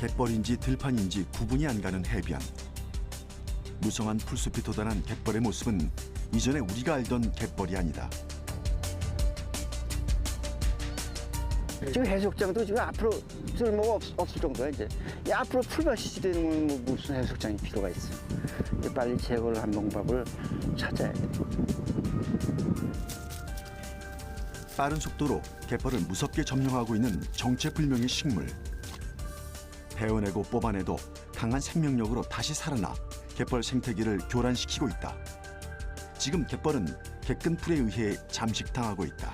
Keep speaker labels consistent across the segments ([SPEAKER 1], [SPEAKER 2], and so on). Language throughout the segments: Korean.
[SPEAKER 1] 갯벌인지 들판인지 구분이 안 가는 해변. 무성한 풀숲이 돋아난 갯벌의 모습은 이전에 우리가 알던 갯벌이 아니다.
[SPEAKER 2] 지금 해수욕장도 지금 앞으로 쓸모가 없, 없을 정도야 이제. 이 앞으로 풀밭이 되는 뭐 무슨 해수욕장이 필요가 있어. 빨리 제거를 한 방법을 찾아야 돼.
[SPEAKER 1] 빠른 속도로 갯벌을 무섭게 점령하고 있는 정체불명의 식물. 베어내고 뽑아내도 강한 생명력으로 다시 살아나 갯벌 생태계를 교란시키고 있다. 지금 갯벌은 갯근풀에 의해 잠식당하고 있다.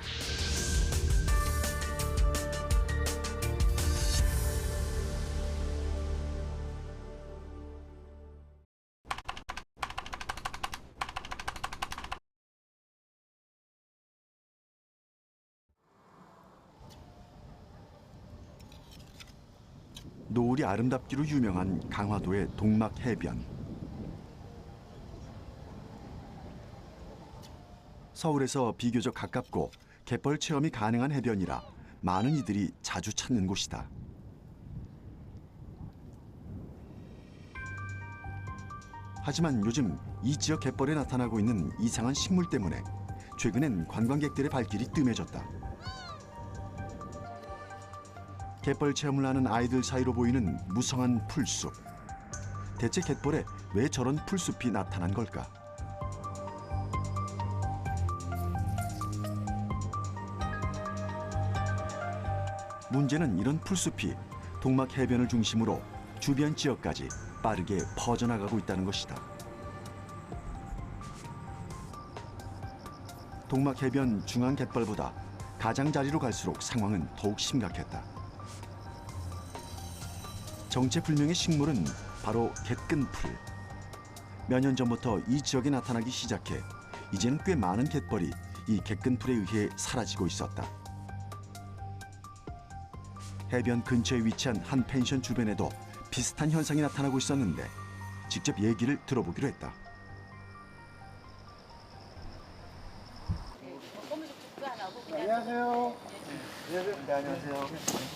[SPEAKER 1] 노을이 아름답기로 유명한 강화도의 동막 해변. 서울에서 비교적 가깝고 갯벌 체험이 가능한 해변이라 많은 이들이 자주 찾는 곳이다. 하지만 요즘 이 지역 갯벌에 나타나고 있는 이상한 식물 때문에 최근엔 관광객들의 발길이 뜸해졌다. 갯벌 체험을 하는 아이들 사이로 보이는 무성한 풀숲. 대체 갯벌에 왜 저런 풀숲이 나타난 걸까? 문제는 이런 풀숲이 동막 해변을 중심으로 주변 지역까지 빠르게 퍼져나가고 있다는 것이다. 동막 해변 중앙 갯벌보다 가장자리로 갈수록 상황은 더욱 심각했다. 정체불명의 식물은 바로 갯근풀. 몇 년 전부터 이 지역에 나타나기 시작해 이제는 꽤 많은 갯벌이 이 갯근풀에 의해 사라지고 있었다. 해변 근처에 위치한 한 펜션 주변에도 비슷한 현상이 나타나고 있었는데 직접 얘기를 들어보기로 했다.
[SPEAKER 2] 안녕하세요. 안녕하세요. 네, 안녕하세요.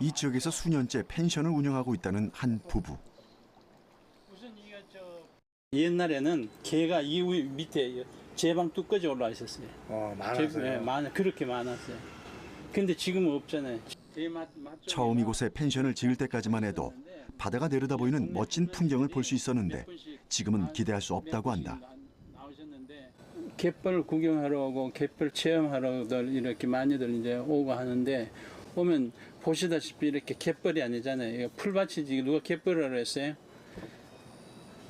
[SPEAKER 1] 이 지역에서 수년째 펜션을 운영하고 있다는 한 부부.
[SPEAKER 3] 옛날에는 개가 이 위- 밑에 제 방 뚝까지 올라와 있었어요.
[SPEAKER 2] 어,
[SPEAKER 3] 제- 예, 많아 그렇게 많았어요. 근데 지금은 없잖아요. 제 맛- 맛 쪽에
[SPEAKER 1] 처음 이곳에 펜션을 지을 때까지만 해도 바다가 내려다 보이는 멋진 풍경을 볼 수 있었는데 지금은 기대할 수 없다고 한다.
[SPEAKER 3] 갯벌 구경하러 오고 갯벌 체험하러들 이렇게 많이들 이제 오고 하는데 오면 보시다시피 이렇게 갯벌이 아니잖아요. 풀밭이지 누가 갯벌이라고 했어요?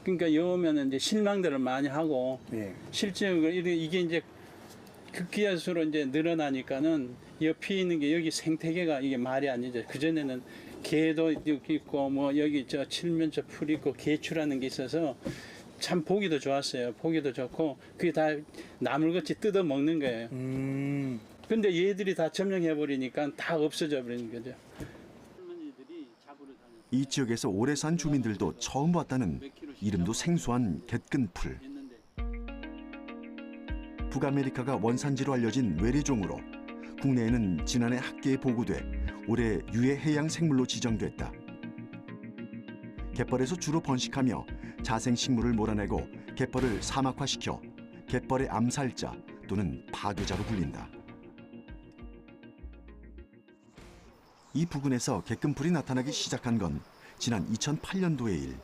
[SPEAKER 3] 그러니까 여오면 이제 실망들을 많이 하고
[SPEAKER 2] 예.
[SPEAKER 3] 실제로 이게 이제 극기야 수로 이제 늘어나니까는 옆에 있는 게 여기 생태계가 이게 말이 아니죠. 그 전에는 개도 있고 뭐 여기 저 칠면조 풀 있고 개추라는 게 있어서 참 보기도 좋았어요. 보기도 좋고 그게 다 나물같이 뜯어 먹는 거예요.
[SPEAKER 2] 음.
[SPEAKER 3] 근데 얘들이 다 점령해 버리니까 다 없어져 버리는 거죠. 이
[SPEAKER 1] 지역에서 오래 산 주민들도 처음 봤다는 이름도 생소한 갯근풀.
[SPEAKER 3] 했는데
[SPEAKER 1] 북아메리카가 원산지로 알려진 외래종으로 국내에는 지난해 학계에 보고돼 올해 유해 해양 생물로 지정됐다. 갯벌에서 주로 번식하며 자생 식물을 몰아내고 갯벌을 사막화시켜 갯벌의 암살자 또는 파괴자로 불린다. 이 부근에서 갯금풀이 나타나기 시작한 건 지난 2008년도의 일.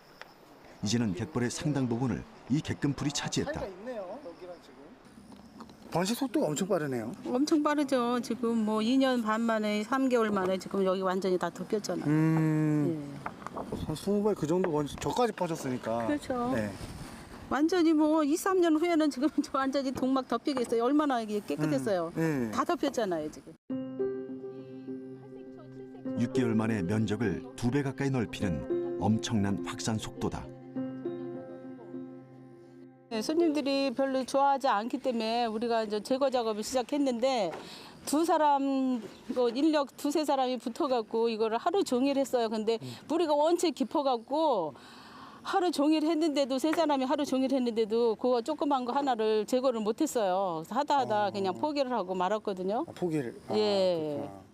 [SPEAKER 1] 이제는 갯벌의 상당 부분을 이 갯금풀이 차지했다.
[SPEAKER 2] 번식 속도가 엄청 빠르네요.
[SPEAKER 4] 엄청 빠르죠. 지금 뭐 2년 반 만에 3개월 만에 지금 여기 완전히 다 덮였잖아요.
[SPEAKER 2] 음.
[SPEAKER 4] 예.
[SPEAKER 2] 스무 발그 정도 번식 저까지 퍼졌으니까.
[SPEAKER 4] 그렇죠.
[SPEAKER 2] 네.
[SPEAKER 4] 완전히 뭐 2, 3년 후에는 지금 완전히 동막 덮이겠어요. 얼마나 이게 깨끗했어요.
[SPEAKER 2] 네.
[SPEAKER 4] 다 덮였잖아요, 지금.
[SPEAKER 1] 6개월 만에 면적을 두 배 가까이 넓히는 엄청난 확산 속도다.
[SPEAKER 4] 네, 손님들이 별로 좋아하지 않기 때문에 우리가 이제 제거 작업을 시작했는데 두 사람 뭐 인력 두세 사람이 붙어갖고 이거를 하루 종일 했어요. 근데 뿌리가 원체 깊어갖고 하루 종일 했는데도 세 사람이 하루 종일 했는데도 그거 조그만 거 하나를 제거를 못했어요. 하다 하다 그냥 포기를 하고 말았거든요.
[SPEAKER 5] 아, 포기를. 아,
[SPEAKER 4] 예.
[SPEAKER 5] 그렇구나.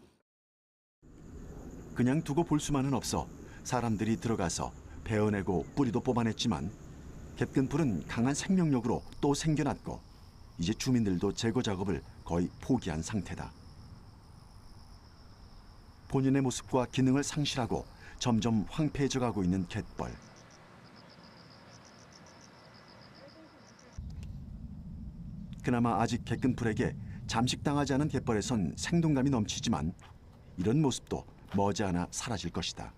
[SPEAKER 1] 그냥 두고 볼 수만은 없어 사람들이 들어가서 베어내고 뿌리도 뽑아냈지만 갯근풀은 강한 생명력으로 또 생겨났고 이제 주민들도 제거 작업을 거의 포기한 상태다. 본연의 모습과 기능을 상실하고 점점 황폐해져 가고 있는 갯벌. 그나마 아직 갯근풀에게 잠식당하지 않은 갯벌에선 생동감이 넘치지만 이런 모습도 머지않아 사라질 것이다.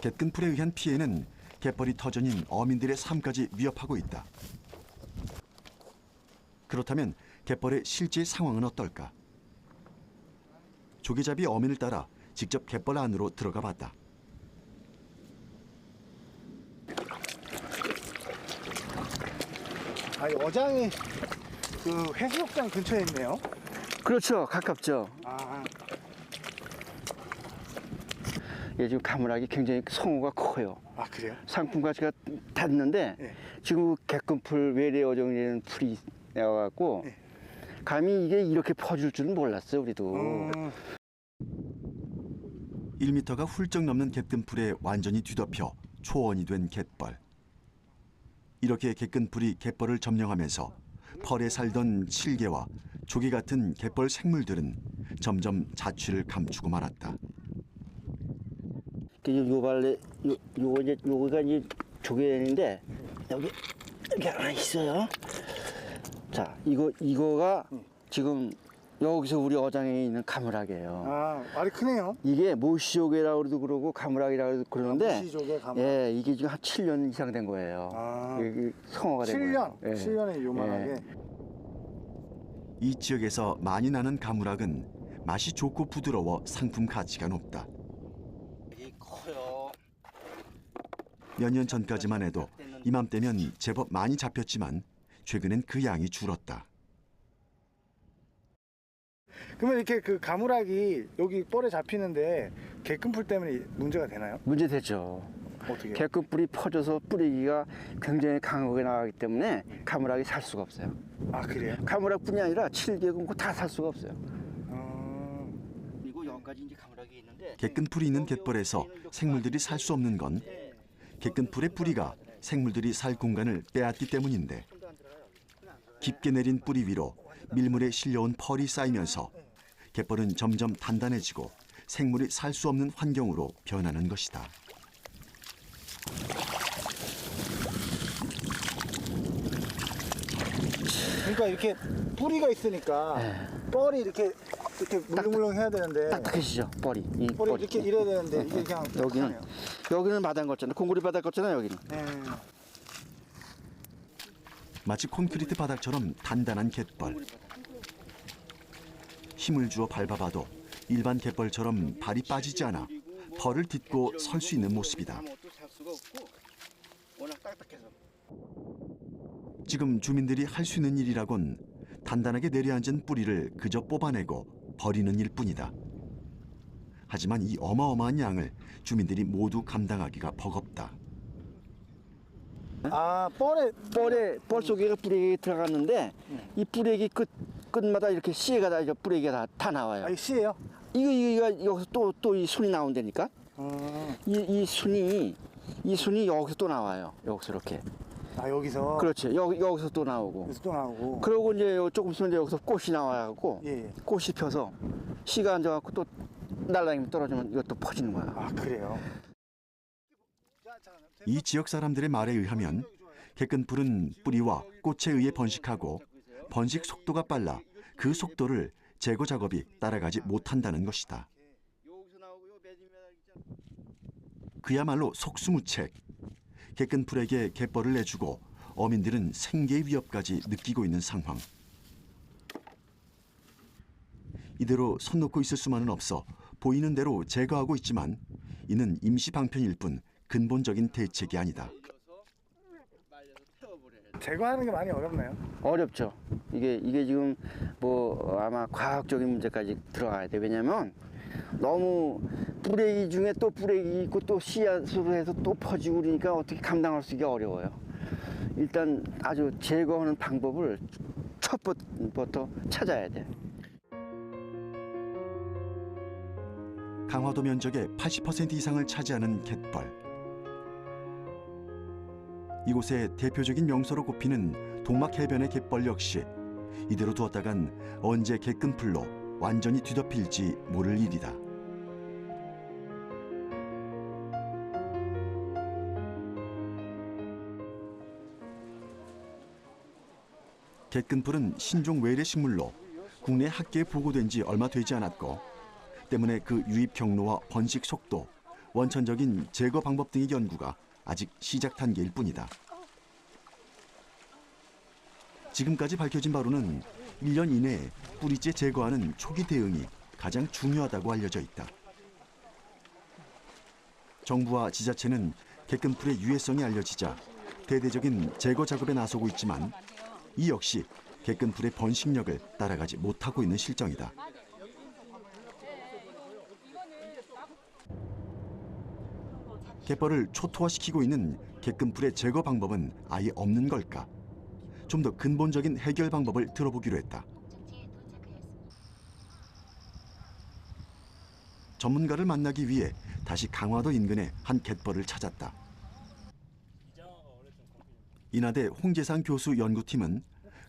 [SPEAKER 1] 갯근풀에 의한 피해는 갯벌이 터전인 어민들의 삶까지 위협하고 있다. 그렇다면 갯벌의 실제 상황은 어떨까? 조개잡이 어민을 따라 직접 갯벌 안으로 들어가 봤다.
[SPEAKER 5] 아, 이 어장이 그 해수욕장 근처에 있네요.
[SPEAKER 2] 그렇죠. 가깝죠.
[SPEAKER 5] 아,
[SPEAKER 2] 예, 지금 가물하기 굉장히 성우가 커요.
[SPEAKER 5] 아 그래요?
[SPEAKER 2] 상품 가치가 닿는데
[SPEAKER 5] 네.
[SPEAKER 2] 지금 개끈풀 외래 어종이라는 풀이 나와갖고
[SPEAKER 5] 네.
[SPEAKER 2] 감히 이게 이렇게 퍼줄 줄은 몰랐어요 우리도.
[SPEAKER 5] 음,
[SPEAKER 1] 1미터가 훌쩍 넘는 갯근풀에 완전히 뒤덮여 초원이 된 갯벌. 이렇게 갯근풀이 갯벌을 점령하면서 펄에 살던 칠개와 조개 같은 갯벌 생물들은 점점 자취를 감추고 말았다.
[SPEAKER 2] 그 요, 요 발레 요 요거 이제 요거가 이제 조개인데 여기 여기 하나 있어요. 자 이거 이거가 지금 여기서 우리 어장에 있는 가물하게요.
[SPEAKER 5] 아 알이 크네요.
[SPEAKER 2] 이게 모시조개라고 도 그러고 가물하기라고 그러는데
[SPEAKER 5] 모시조개 가물.
[SPEAKER 2] 예 이게 지금 한 7년 이상 된 거예요.
[SPEAKER 5] 아.
[SPEAKER 2] 이게 성어가 된
[SPEAKER 5] 7년,
[SPEAKER 2] 거예요. 예.
[SPEAKER 5] 7년에 요만하게.
[SPEAKER 1] 이 지역에서 많이 나는 가물학은 맛이 좋고 부드러워 상품 가치가 높다.
[SPEAKER 2] 이게 커요.
[SPEAKER 1] 몇 년 전까지만 해도 이맘때면 제법 많이 잡혔지만 최근엔 그 양이 줄었다.
[SPEAKER 5] 그러면 이렇게 그 가물학이 여기 뻘에 잡히는데 개끈풀 때문에 문제가 되나요?
[SPEAKER 2] 문제 되죠.
[SPEAKER 5] 어떻게?
[SPEAKER 2] 개끝불이 퍼져서 뿌리기가 굉장히 강하게 나가기 때문에 가물학이 살 수가 없어요.
[SPEAKER 5] 아 그래요?
[SPEAKER 2] 가물학뿐이 아니라 칠개군고 다 살 수가 없어요.
[SPEAKER 5] 아,
[SPEAKER 2] 그리고 여기까지 이제 가물학이 있는데
[SPEAKER 1] 갯근풀이 있는 갯벌에서 생물들이 살 수 없는 건 갯근풀의 뿌리가 생물들이 살 공간을 빼앗기 때문인데 깊게 내린 뿌리 위로 밀물에 실려온 펄이 쌓이면서 갯벌은 점점 단단해지고 생물이 살 수 없는 환경으로 변하는 것이다.
[SPEAKER 5] 그러니까 이렇게 뿌리가 있으니까 뻘이 이렇게 이렇게 물렁물렁 해야 되는데
[SPEAKER 2] 딱딱해지죠 뻘이. 이
[SPEAKER 5] 뻘이
[SPEAKER 2] 뻘이.
[SPEAKER 5] 이렇게 이래야 되는데 이게 그냥
[SPEAKER 2] 여기는
[SPEAKER 5] 하네요.
[SPEAKER 2] 여기는 마당 걷잖아. 공구리 바닥 걷잖아 여기는.
[SPEAKER 5] 네.
[SPEAKER 1] 마치 콘크리트 바닥처럼 단단한 갯벌. 힘을 주어 밟아봐도 일반 갯벌처럼 발이 빠지지 않아 벌을 딛고 설 수 있는 모습이다. 지금 주민들이 할 수 있는 일이라곤 단단하게 내려앉은 뿌리를 그저 뽑아내고 버리는 일뿐이다. 하지만 이 어마어마한 양을 주민들이 모두 감당하기가 버겁다.
[SPEAKER 5] 아 뻘에
[SPEAKER 2] 뻘에 뻘 속에 뿌리가 들어갔는데 이 뿌리기 끝 끝마다 이렇게 씨가 다 이제 뿌리가 다, 다 나와요.
[SPEAKER 5] 아이 씨예요?
[SPEAKER 2] 이거 이거 여기서 또 또 이 순이 나온다니까.
[SPEAKER 5] 아,
[SPEAKER 2] 이, 이 순이 이 순이 여기서 또 나와요. 여기서 이렇게.
[SPEAKER 5] 아 여기서
[SPEAKER 2] 그렇지. 여기 여기서 또 나오고.
[SPEAKER 5] 여기서 또 나오고.
[SPEAKER 2] 그러고 이제 요 조금 있으면 이제 여기서 꽃이 나와갖고
[SPEAKER 5] 예, 예.
[SPEAKER 2] 꽃이 펴서 씨가 앉아갖고 또 날라다니면 떨어지면 이것도 퍼지는 거야.
[SPEAKER 5] 아 그래요?
[SPEAKER 1] 이 지역 사람들의 말에 의하면 개끈풀은 뿌리와 꽃에 의해 번식하고 번식 속도가 빨라 그 속도를 제거 작업이 따라가지 못한다는 것이다. 그야말로 속수무책. 개끈풀에게 갯벌을 내주고 어민들은 생계의 위협까지 느끼고 있는 상황. 이대로 손 놓고 있을 수만은 없어 보이는 대로 제거하고 있지만 이는 임시 방편일 뿐 근본적인 대책이 아니다.
[SPEAKER 5] 제거하는 게 많이 어렵나요?
[SPEAKER 2] 어렵죠. 이게 이게 지금 뭐 아마 과학적인 문제까지 들어가야 돼. 왜냐면 너무 뿌레기 중에 또 뿌레기 있고 또 씨앗으로 해서 또 퍼지고 그러니까 어떻게 감당할 수 있기 어려워요. 일단 아주 제거하는 방법을 첫부터 찾아야 돼.
[SPEAKER 1] 강화도 면적의 80% 이상을 차지하는 갯벌. 이곳의 대표적인 명소로 꼽히는 동막 해변의 갯벌 역시 이대로 두었다간 언제 갯근풀로 완전히 뒤덮일지 모를 일이다. 갯근풀은 신종 외래 식물로 국내 학계에 보고된 지 얼마 되지 않았고 때문에 그 유입 경로와 번식 속도, 원천적인 제거 방법 등의 연구가 아직 시작 단계일 뿐이다. 지금까지 밝혀진 바로는 1년 이내에 뿌리째 제거하는 초기 대응이 가장 중요하다고 알려져 있다. 정부와 지자체는 객근풀의 유해성이 알려지자 대대적인 제거 작업에 나서고 있지만 이 역시 객근풀의 번식력을 따라가지 못하고 있는 실정이다. 갯벌을 초토화시키고 있는 갯근풀의 제거 방법은 아예 없는 걸까? 좀 더 근본적인 해결 방법을 들어보기로 했다. 전문가를 만나기 위해 다시 강화도 인근의 한 갯벌을 찾았다. 인하대 홍재상 교수 연구팀은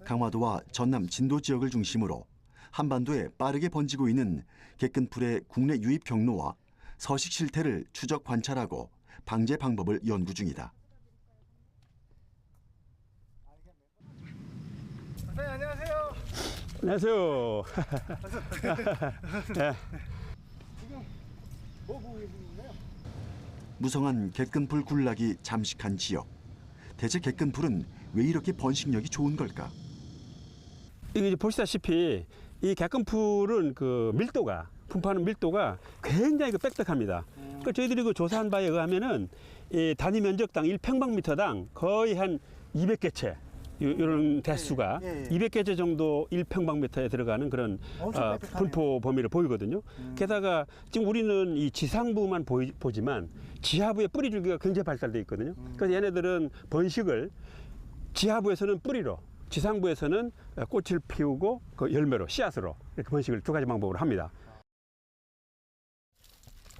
[SPEAKER 1] 강화도와 전남 진도 지역을 중심으로 한반도에 빠르게 번지고 있는 갯근풀의 국내 유입 경로와 서식 실태를 추적 관찰하고 방제 방법을 연구 중이다.
[SPEAKER 5] 선생님 안녕하세요.
[SPEAKER 6] 안녕하세요.
[SPEAKER 5] 뭐 보고 계시는가요?
[SPEAKER 1] 무성한 갯근풀 군락이 잠식한 지역. 대체 갯근풀은 왜 이렇게 번식력이 좋은 걸까?
[SPEAKER 6] 이게 이제 보시다시피 이 객금풀은 그 밀도가 분포하는 밀도가 굉장히 그 빽빽합니다. 그러니까 저희들이 그 조사한 바에 의하면은 이 단위 면적당 1평방미터당 거의 한 200개체 이런 대수가
[SPEAKER 5] 예, 예.
[SPEAKER 6] 200개체 정도 1평방미터에 들어가는 그런 어. 분포 범위를 보이거든요. 게다가 지금 우리는 이 지상부만 보이, 보지만 지하부의 뿌리 줄기가 굉장히 발달돼 있거든요. 그래서 얘네들은 번식을 지하부에서는 뿌리로, 지상부에서는 꽃을 피우고 그 열매로, 씨앗으로 이렇게 번식을 두 가지 방법으로 합니다.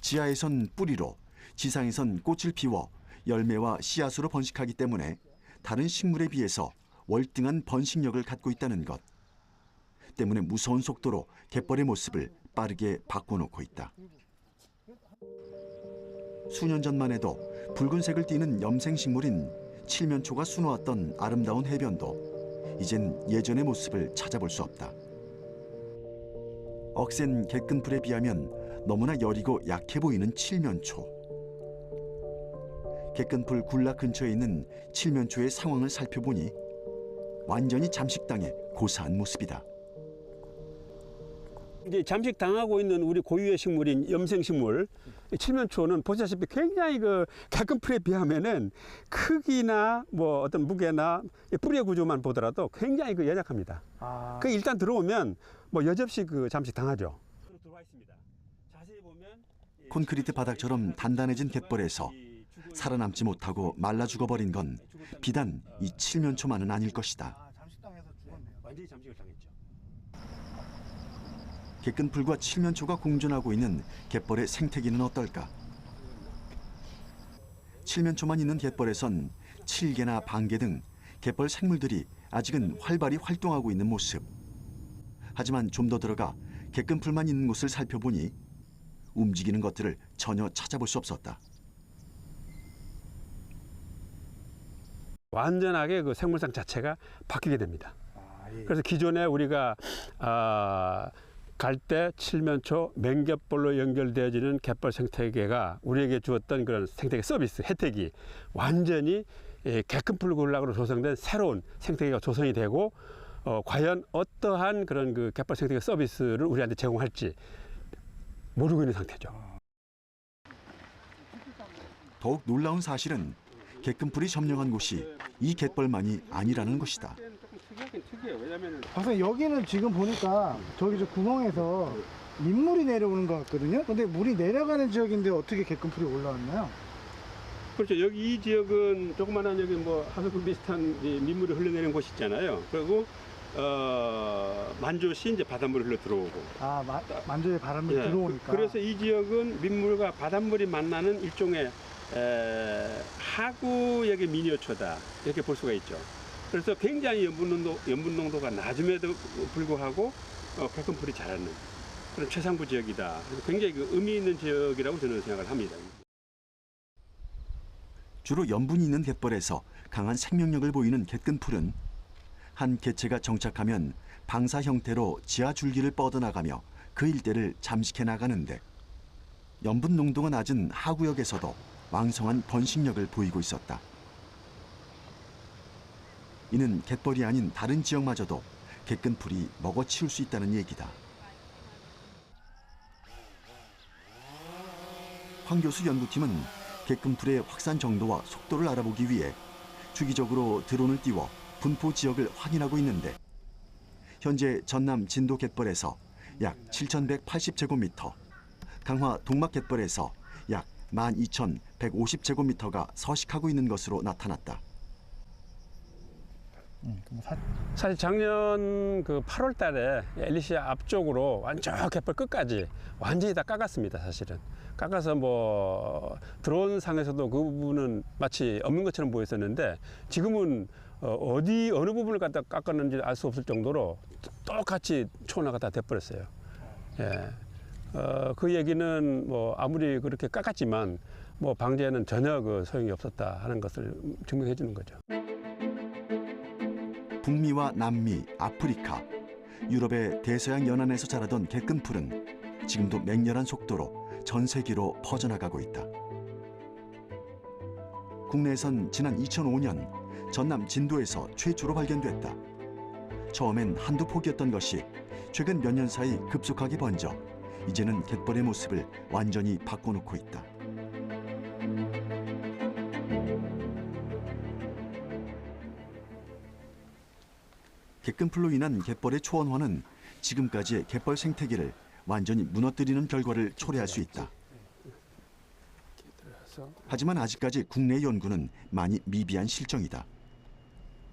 [SPEAKER 1] 지하에선 뿌리로, 지상에선 꽃을 피워 열매와 씨앗으로 번식하기 때문에 다른 식물에 비해서 월등한 번식력을 갖고 있다는 것. 때문에 무서운 속도로 갯벌의 모습을 빠르게 바꿔놓고 있다. 수년 전만 해도 붉은색을 띠는 염생식물인 칠면초가 수놓았던 아름다운 해변도 이젠 예전의 모습을 찾아볼 수 없다. 억센 갯근풀에 비하면 너무나 여리고 약해 보이는 칠면초. 갯근풀 군락 근처에 있는 칠면초의 상황을 살펴보니 완전히 잠식당해 고사한 모습이다.
[SPEAKER 6] 이제 잠식 당하고 있는 우리 고유의 식물인 염생식물 이 칠면초는 보시다시피 굉장히 그 가끔 풀에 비하면은 크기나 뭐 어떤 무게나 이 뿌리의 구조만 보더라도 굉장히 그 연약합니다.
[SPEAKER 5] 아,
[SPEAKER 6] 그 일단 들어오면 뭐 여접시 그 잠식 당하죠. 들어와 있습니다. 자세히 보면
[SPEAKER 1] 콘크리트 바닥처럼 단단해진 갯벌에서 살아남지 못하고 말라 죽어버린 건 비단 이 칠면초만은 아닐 것이다.
[SPEAKER 5] 아.
[SPEAKER 1] 갯근풀과 칠면초가 공존하고 있는 갯벌의 생태계는 어떨까? 칠면초만 있는 갯벌에선 칠개나 방개 등 갯벌 생물들이 아직은 활발히 활동하고 있는 모습. 하지만 좀 더 들어가 갯근풀만 있는 곳을 살펴보니 움직이는 것들을 전혀 찾아볼 수 없었다.
[SPEAKER 6] 완전하게 그 생물상 자체가 바뀌게 됩니다.
[SPEAKER 5] 아, 예.
[SPEAKER 6] 그래서 기존에 우리가 아, 갈대, 칠면초, 맹갯벌로 연결되어지는 갯벌 생태계가 우리에게 주었던 그런 생태계 서비스 혜택이 완전히 예, 개큰풀 군락으로 조성된 새로운 생태계가 조성이 되고 어, 과연 어떠한 그런 그 갯벌 생태계 서비스를 우리한테 제공할지 모르고 있는 상태죠.
[SPEAKER 1] 더욱 놀라운 사실은 갯근풀이 점령한 곳이 이 갯벌만이 아니라는 것이다.
[SPEAKER 5] 박사님 여기는 지금 보니까 저기 저 구멍에서 민물이 내려오는 것 같거든요. 근데 물이 내려가는 지역인데 어떻게 개끈풀이 올라왔나요?
[SPEAKER 6] 그렇죠. 여기 이 지역은 조그마한 여기 뭐 하수구 비슷한 이 민물이 흘러내리는 곳이 있잖아요. 그리고 어, 만조시 이제 바닷물이 흘러 들어오고.
[SPEAKER 5] 아 마- 만조에 바람이
[SPEAKER 6] 예,
[SPEAKER 5] 들어오니까.
[SPEAKER 6] 그, 래서 이 지역은 민물과 바닷물이 만나는 일종의 에, 하구역의 미니어처다 이렇게 볼 수가 있죠. 그래서 굉장히 염분 농도 염분 농도가 낮음에도 불구하고 어, 개끈풀이 자라는 그런 최상부 지역이다. 그래서 굉장히 그 의미 있는 지역이라고 저는 생각을 합니다.
[SPEAKER 1] 주로 염분이 있는 갯벌에서 강한 생명력을 보이는 갯근풀은 한 개체가 정착하면 방사 형태로 지하 줄기를 뻗어나가며 그 일대를 잠식해 나가는데 염분 농도가 낮은 하구역에서도 왕성한 번식력을 보이고 있었다. 이는 갯벌이 아닌 다른 지역마저도 갯근풀이 먹어치울 수 있다는 얘기다. 황 교수 연구팀은 갯금풀의 확산 정도와 속도를 알아보기 위해 주기적으로 드론을 띄워 분포 지역을 확인하고 있는데 현재 전남 진도 갯벌에서 약 7,180제곱미터, 강화 동막 갯벌에서 약 12,150제곱미터가 서식하고 있는 것으로 나타났다.
[SPEAKER 6] 사실 작년 그 8월 달에 엘리시아 앞쪽으로 완전 갯벌 끝까지 완전히 다 깎았습니다, 사실은. 깎아서 뭐 드론 상에서도 그 부분은 마치 없는 것처럼 보였었는데 지금은 어, 어디 어느 부분을 갖다 깎았는지 알 수 없을 정도로 똑같이 초나가 다 돼버렸어요. 예. 어, 그 얘기는 뭐 아무리 그렇게 깎았지만 뭐 방제에는 전혀 그 소용이 없었다 하는 것을 증명해 주는 거죠.
[SPEAKER 1] 북미와 남미, 아프리카, 유럽의 대서양 연안에서 자라던 갯근풀은 지금도 맹렬한 속도로 전 세계로 퍼져나가고 있다. 국내에선 지난 2005년 전남 진도에서 최초로 발견됐다. 처음엔 한두 폭이었던 것이 최근 몇 년 사이 급속하게 번져 이제는 갯벌의 모습을 완전히 바꿔놓고 있다. 갯근풀로 인한 갯벌의 초원화는 지금까지의 갯벌 생태계를 완전히 무너뜨리는 결과를 초래할 수 있다. 하지만 아직까지 국내 연구는 많이 미비한 실정이다.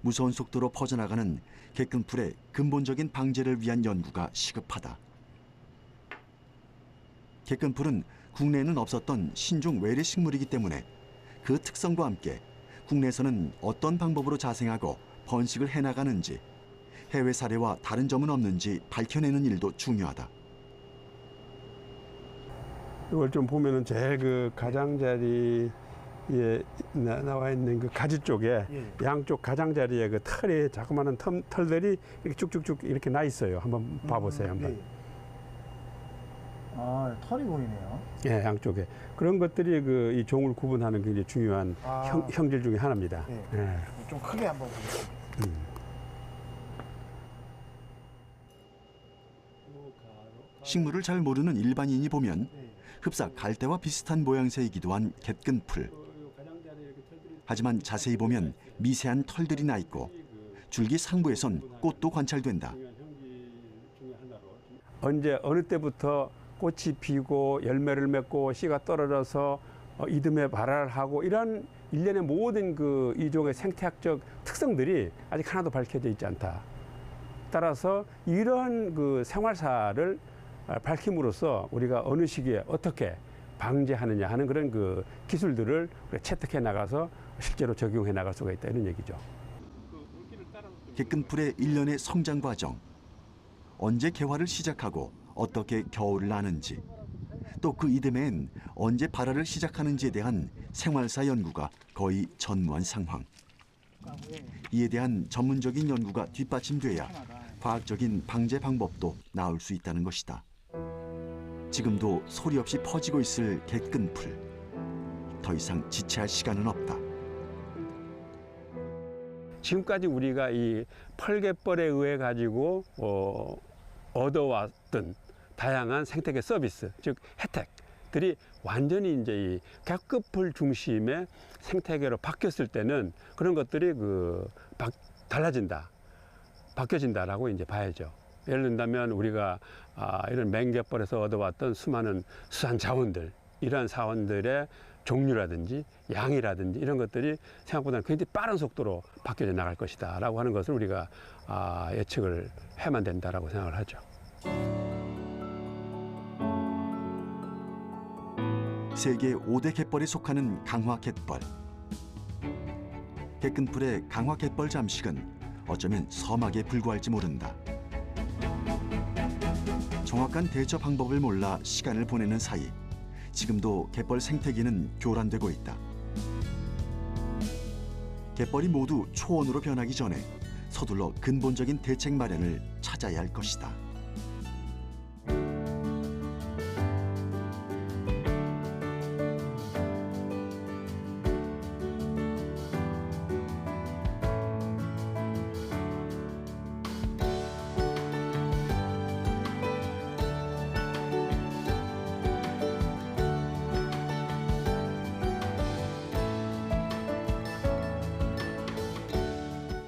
[SPEAKER 1] 무서운 속도로 퍼져나가는 갯근풀의 근본적인 방제를 위한 연구가 시급하다. 갯근풀은 국내에는 없었던 신종 외래 식물이기 때문에 그 특성과 함께 국내에서는 어떤 방법으로 자생하고 번식을 해나가는지 해외 사례와 다른 점은 없는지 밝혀내는 일도 중요하다.
[SPEAKER 6] 이걸 좀 보면은 제일 그 가장자리 에 나, 나와 있는 그 가지 쪽에
[SPEAKER 5] 예.
[SPEAKER 6] 양쪽 가장자리에 그 털이 자그마한 털, 털들이 이렇게 쭉쭉쭉 이렇게 나 있어요. 한번 봐보세요. 한번.
[SPEAKER 5] 네. 아 털이 보이네요.
[SPEAKER 6] 예, 양쪽에 그런 것들이 그 이 종을 구분하는 굉장히 중요한
[SPEAKER 5] 아.
[SPEAKER 6] 형, 형질 중에 하나입니다.
[SPEAKER 5] 네.
[SPEAKER 6] 예.
[SPEAKER 5] 좀 크게 한번 보겠습니다.
[SPEAKER 1] 식물을 잘 모르는 일반인이 보면
[SPEAKER 5] 네.
[SPEAKER 1] 흡사 갈대와 비슷한 모양새이기도 한 갯근풀. 하지만 자세히 보면 미세한 털들이 나 있고 줄기 상부에선 꽃도 관찰된다.
[SPEAKER 6] 언제 어느 때부터 꽃이 피고 열매를 맺고 씨가 떨어져서 어, 이듬해 발화하고 이런 일련의 모든 그 이종의 생태학적 특성들이 아직 하나도 밝혀져 있지 않다. 따라서 이런 그 생활사를 아, 밝힘으로써 우리가 어느 시기에 어떻게 방제하느냐 하는 그런 그 기술들을 채택해 나가서 실제로 적용해 나갈 수가 있다 이런 얘기죠.
[SPEAKER 1] 갯근풀의 일련의 성장 과정, 언제 개화를 시작하고 어떻게 겨울을 나는지, 또 그 이듬해엔 언제 발화를 시작하는지에 대한 생활사 연구가 거의 전무한 상황. 이에 대한 전문적인 연구가 뒷받침돼야 과학적인 방제 방법도 나올 수 있다는 것이다. 지금도 소리 없이 퍼지고 있을 갯근풀. 더 이상 지체할 시간은 없다.
[SPEAKER 6] 지금까지 우리가 이 펄갯벌에 의해 가지고 어, 얻어왔던 다양한 생태계 서비스, 즉 혜택들이 완전히 이제 이 객급풀 중심의 생태계로 바뀌었을 때는 그런 것들이 그 바- 달라진다. 바뀌어진다라고 이제 봐야죠. 예를 든다면 우리가 아, 이런 맹개벌에서 얻어왔던 수많은 수산 자원들 이러한 사원들의 종류라든지 양이라든지 이런 것들이 생각보다는 굉장히 빠른 속도로 바뀌어져 나갈 것이다 라고 하는 것을 우리가 아, 예측을 해만 된다라고 생각을 하죠.
[SPEAKER 1] 세계 5대 갯벌에 속하는 강화 갯벌. 개끈풀의 강화 갯벌 잠식은 어쩌면 서막에 불과할지 모른다. 정확한 대처 방법을 몰라 시간을 보내는 사이 지금도 갯벌 생태계는 교란되고 있다. 갯벌이 모두 초원으로 변하기 전에 서둘러 근본적인 대책 마련을 찾아야 할 것이다.